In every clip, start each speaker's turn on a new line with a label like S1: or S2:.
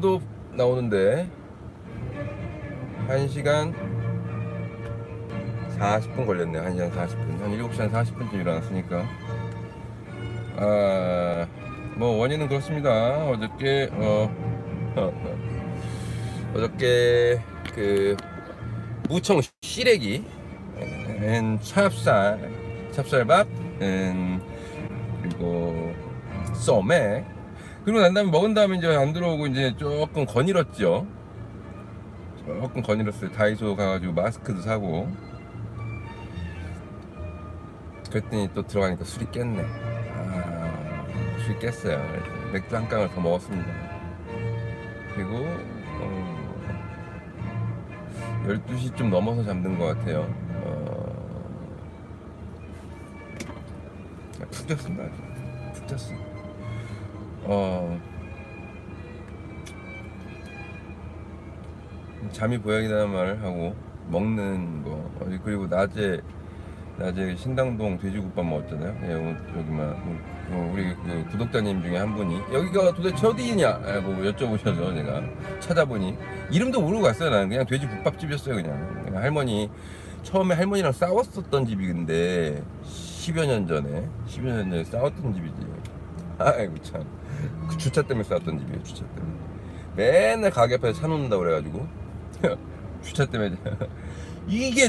S1: 도 나오는데 1시간 40분 걸렸네. 1시간 40분. 한 7시 한 40분쯤 일어났으니까. 아, 뭐 원인은 그렇습니다. 어저께 어 어저께 그 무청 시래기 엔 찹쌀 찹쌀밥 엔 그리고 쏘맥 그리고 난 다음에 먹은 다음에 이제 안 들어오고 이제 조금 거닐었죠. 조금 거닐었어요. 다이소 가가지고 마스크도 사고. 그랬더니 또 들어가니까 술이 깼네. 아, 술이 깼어요. 맥주 한 깡을 더 먹었습니다. 그리고 어, 12시 좀 넘어서 잠든 것 같아요. 어, 푹 잤습니다. 푹 잤어. 어, 잠이 보약이라는 말을 하고 먹는 거 어, 그리고 낮에 낮에 신당동 돼지국밥 먹었잖아요. 예, 오늘 여기만 어, 우리 그 구독자님 중에 한 분이 여기가 도대체 어디냐고 여쭤보셔서 제가 찾아보니 이름도 모르고 갔어요. 나는 그냥 돼지국밥집이었어요. 그냥, 그냥 할머니 처음에 할머니랑 싸웠었던 집인데 10여 년 전에 10여 년 전에 싸웠던 집이지. 아이고 참. 그 주차 때문에 싸웠던 집이에요. 주차 때문에. 맨날 가게 앞에서 차 놓는다 그래가지고 주차 때문에 이게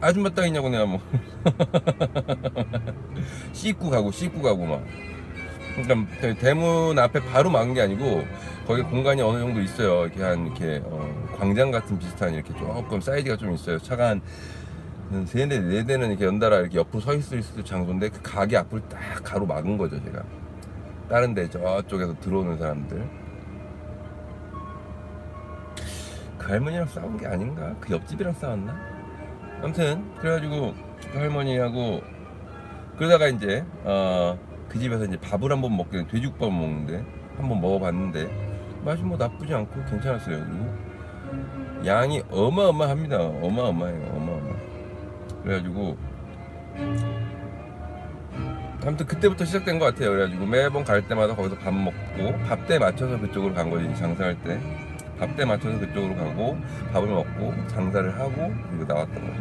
S1: 아줌마 땅이냐고 내가 뭐 씻고 가고 씻고 가고 막 그러니까 대- 대문 앞에 바로 막은 게 아니고 거기 공간이 어느 정도 있어요 이렇게 한 이렇게 어, 광장 같은 비슷한 이렇게 조금 사이즈가 좀 있어요 차가 한 세대 네 대는 이렇게 연달아 이렇게 옆으로 서 있을 수 있을 장소인데 그 가게 앞을 딱 가로 막은 거죠 제가 다른 데 저쪽에서 들어오는 사람들. 그 할머니랑 싸운 게 아닌가? 그 옆집이랑 싸웠나? 아무튼 그래가지고 그 할머니하고 그러다가 이제 어, 그 집에서 이제 밥을 한 번 먹게 돼 돼지국밥 먹는데 한 번 먹어봤는데 맛이 뭐 나쁘지 않고 괜찮았어요. 그리고 양이 어마어마합니다. 어마어마해요. 어마어마. 그래가지고 아무튼 그때부터 시작된 것 같아요 그래가지고 매번 갈 때마다 거기서 밥 먹고 밥 때 맞춰서 그쪽으로 간 거지 장사할 때 밥 때 맞춰서 그쪽으로 가고 밥을 먹고 장사를 하고 그리고 나왔던 거죠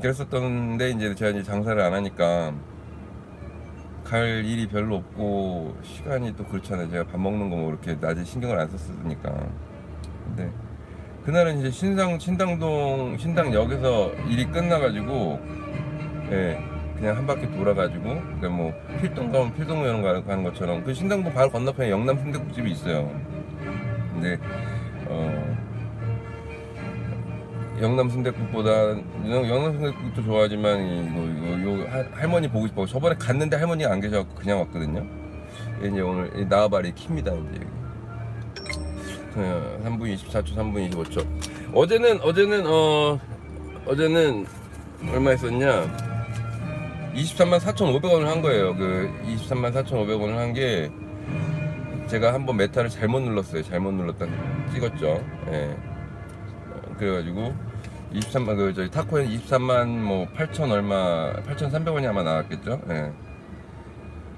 S1: 그랬었던데 이제 제가 이제 장사를 안 하니까 갈 일이 별로 없고 시간이 또 그렇잖아요. 제가 밥 먹는 거 뭐 이렇게 낮에 신경을 안 썼으니까. 근데 그날은 이제 신당 신당동 신당역에서 일이 끝나가지고 예 그냥 한 바퀴 돌아가지고 그러니까 뭐 필동 가면 필동 거 가는 것처럼 그 신당동 바로 건너편에 영남 순대국집이 있어요. 근데 어 영남 순대국보다 영남 순대국도 좋아하지만 이거 이거 요 할- 할머니 보고 싶어. 저번에 갔는데 할머니가 안 계셔갖고 그냥 왔거든요. 이제 오늘 이 나와바리 킵니다 이제 여기. 어, 3분 24초, 3분 25초. 어제는 어제는 어 어제는 얼마 했었냐? 23만 4,500원을 한 거예요. 그 23만 4,500원을 한 게 제가 한번 메타를 잘못 눌렀어요. 잘못 눌렀다 찍었죠. 예. 어, 그래가지고 23만 그 저희 타코엔 23만 뭐 8천 얼마 8,300원이 아마 나왔겠죠. 예.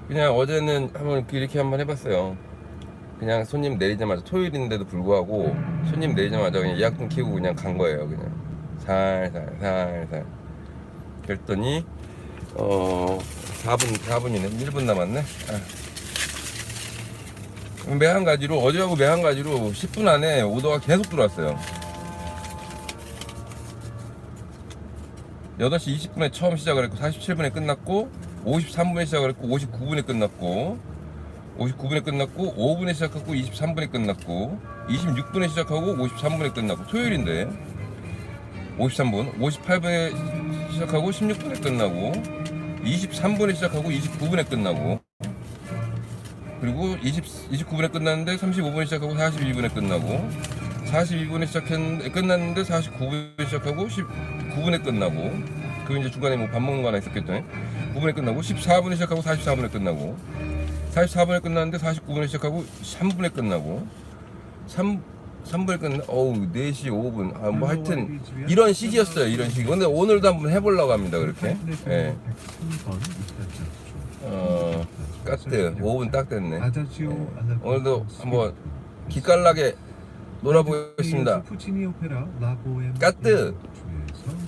S1: 그냥 어제는 한번 이렇게 한번 해봤어요. 그냥 손님 내리자마자 토요일인데도 불구하고 손님 내리자마자 그냥 예약금 키우고 그냥 간 거예요. 그냥 살살 살살. 그랬더니 어 4분 4분이네 1분 남았네. 아. 매 한 가지로 어제하고 매 한 가지로 10분 안에 오더가 계속 들어왔어요. 8시 20분에 처음 시작을 했고 47분에 끝났고 53분에 시작을 했고 59분에 끝났고 59분에 끝났고 5분에 시작하고 23분에 끝났고 26분에 시작하고 53분에 끝났고 토요일인데 53분 58분에 시작하고 16분에 끝나고 23분에 시작하고 29분에 끝나고 그리고 20, 29분에 끝났는데 35분에 시작하고 41분에 끝나고 42분에 시작했는데 끝났는데 49분에 시작하고 19분에 끝나고 그리고 이제 중간에 뭐 밥 먹는 거 하나 있었겠죠? 9분에 끝나고 14분에 시작하고 44분에 끝나고 44분에 끝났는데 49분에 시작하고 3분에 끝나고 3 3분에 끝나 어우 4시 5분. 아 뭐 하여튼 이런 시기였어요 이런 시기. 근데 오늘도 한번 해보려고 합니다 그렇게. 예. 어 까트. 5분 딱 됐네.
S2: 아다지오
S1: 오늘도 한번 기깔나게 놀아보겠습니다.
S2: 푸치